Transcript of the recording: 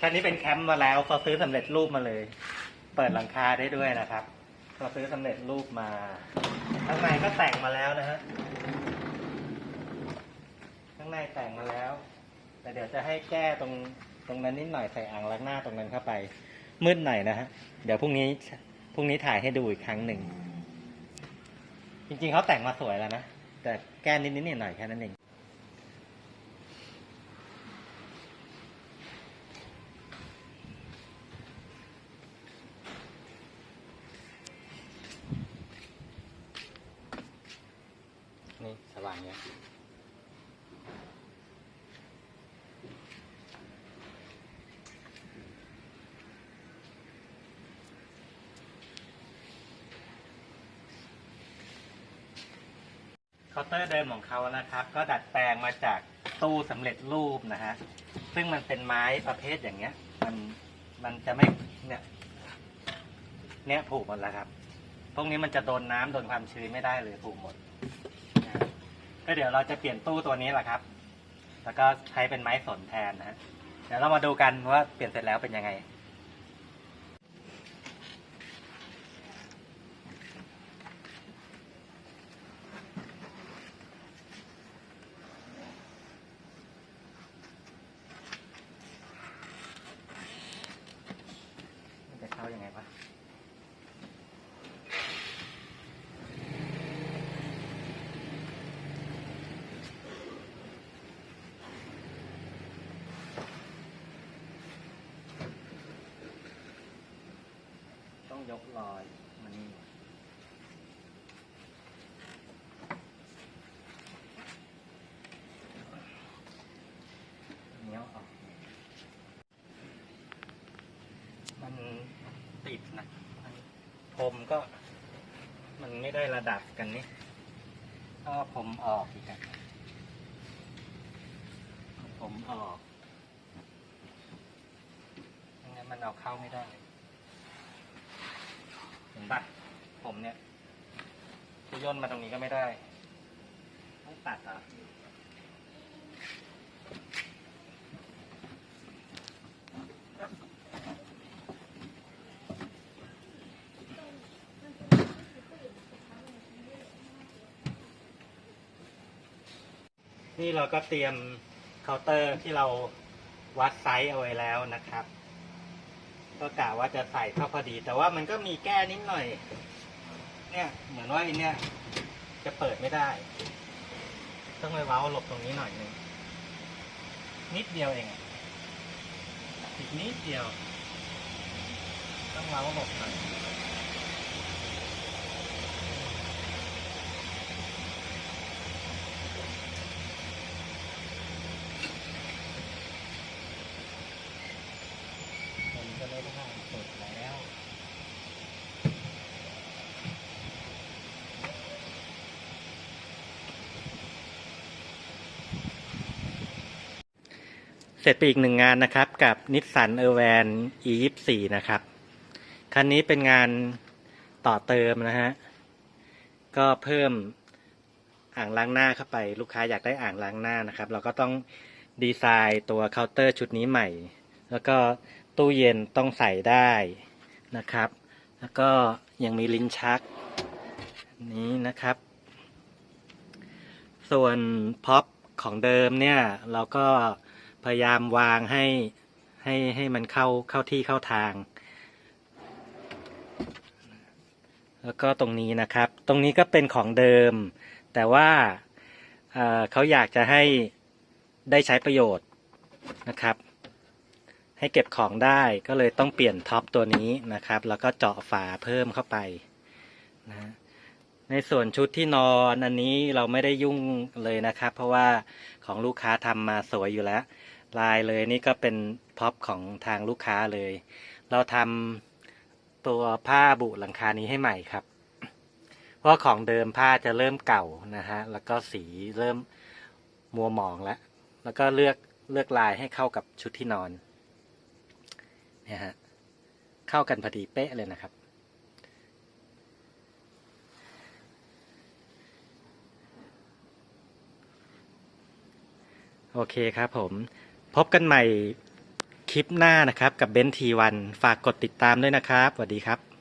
คันนี้เป็นแคมป์มาแล้วเขาซื้อสำเร็จรูปมาเลย เปิดหลังคาได้ด้วยนะครับเราซื้อสำเร็จรูปมาข้างในก็แต่งมาแล้วนะฮะข้างในแต่งมาแล้ว แต่เดี๋ยวจะให้แก้ตรงตรงนั้นนิดหน่อยใส่อ่างล้างหน้าตรงนั้นเข้าไป มืดหน่อยนะฮะเดี๋ยวพรุ่งนี้พรุ่งนี้ถ่ายให้ดูอีกครั้งหนึ่งจริงๆเขาแต่งมาสวยแล้วนะแต่แก้นิดๆหน่อยแค่นั้นเอง นี่สว่างเนี้ยเคาน์เตอร์เดิมของเขานะครับ ก็ดัดแปลงมาจากตู้สำเร็จรูปนะฮะ ซึ่งมันเป็นไม้ประเภทอย่างเงี้ย มันมันจะไม่เนี่ยเนี่ยผูกหมดแล้วครับ พวกนี้มันจะโดนน้ำโดนความชื้นไม่ได้เลยผูกหมด ก็เดี๋ยวเราจะเปลี่ยนตู้ตัวนี้แหละครับ แล้วก็ใช้เป็นไม้สนแทนนะฮะเดี๋ยวเรามาดูกันว่าเปลี่ยนเสร็จแล้วเป็นยังไง มันจะเข้ายังไงวะ ต้องยกลอยมานี่เนี้ยออกมันติดนะผมก็ มันไม่ได้ระดับกันนี่ก็ผมออกอีกอะเอาผมออกงั้นมันเอาเข้าไม่ได้ เห็นปผมเนี่ยจะย่นมาตรงนี้ก็ไม่ได้ ต้องตัดอะนี่เราก็เตรียมเคาน์เตอร์ที่เราวัดไซส์เอาไว้แล้วนะครับ ก็กะว่าจะใส่เข้าพอดี แต่ว่ามันก็มีแก้นิดหน่อย เนี่ยเหมือนว่าไอเนี่ย จะเปิดไม่ได้ ต้องไปเว้าหลบตรงนี้หน่อยนึงนิดเดียวเองอะอีกนิดเดียว ต้องเว้าหลบหน่อยมัน เปิดแล้วเสร็จไปอีกหนึ่งงานนะครับกับนิสสันเออร์แวน e 2 4นะครับ คันนี้เป็นงานต่อเติมนะฮะ ก็เพิ่มอ่างล้างหน้าเข้าไป ลูกค้าอยากได้อ่างล้างหน้านะครับ เราก็ต้องดีไซน์ตัวเคาน์เตอร์ชุดนี้ใหม่ แล้วก็ ตู้เย็นต้องใส่ได้นะครับ แล้วก็ยังมีลิ้นชัก นี้นะครับ ส่วนพ็อปของเดิมเนี่ยเราก็พยายามวางให้ให้ให้มันเข้าเข้าที่เข้าทาง แล้วก็ตรงนี้นะครับ ตรงนี้ก็เป็นของเดิม แต่ว่าเอ่อเขาอยากจะให้ได้ใช้ประโยชน์นะครับ ให้เก็บของได้ก็เลยต้องเปลี่ยนท็อปตัวนี้นะครับ แล้วก็เจาะฝาเพิ่มเข้าไปนะในส่วนชุดที่นอนอันนี้เราไม่ได้ยุ่งเลยนะครับ เพราะว่าของลูกค้าทำมาสวยอยู่แล้ว ลายเลยนี่ก็เป็นพ็อปของทางลูกค้าเลย เราทำตัวผ้าบุหลังคานี้ให้ใหม่ครับ เพราะของเดิมผ้าจะเริ่มเก่านะฮะแล้วก็สีเริ่มมัวหมองแล้วแล้วก็เลือกเลือกลายให้เข้ากับชุดที่นอน เนี่ยฮะเข้ากันพอดีเป๊ะเลยนะครับ โอเคครับผมพบกันใหม่คลิปหน้านะครับกับเบนทีวันฝากกดติดตามด้วยนะครับสวัสดีครับ